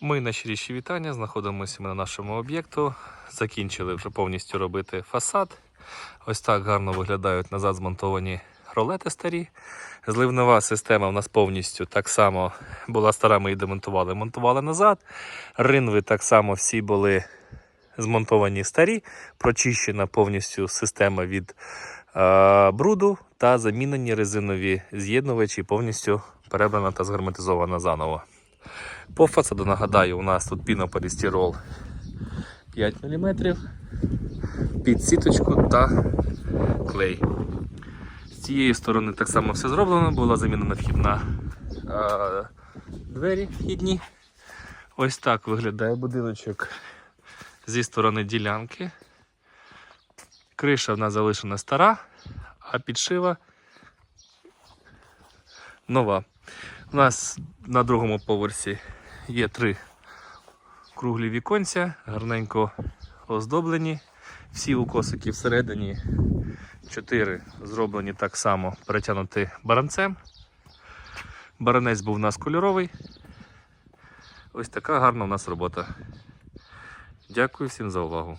Ми на щиріші вітання, знаходимося ми на нашому об'єкту. Закінчили вже повністю робити фасад. Ось так гарно виглядають назад змонтовані ролети старі. Зливнова система в нас повністю так само була стара, ми її демонтували, монтували назад. Ринви так само всі були змонтовані старі, прочищена повністю система від е, бруду та замінені резинові з'єднувачі, повністю перебрана та згарматизована заново. По фасаду нагадаю, у нас тут пінополістирол 5 мм, під сіточку та клей. З цієї сторони так само все зроблено, була замінена вхідна е, двері вхідні. Ось так виглядає будиночок зі сторони ділянки. Криша в нас залишена стара, а підшива нова. У нас на другому поверсі є три круглі віконця, гарненько оздоблені. Всі укосики всередині, чотири зроблені так само, перетягнути баранцем. Баранець був у нас кольоровий. Ось така гарна у нас робота. Дякую всім за увагу.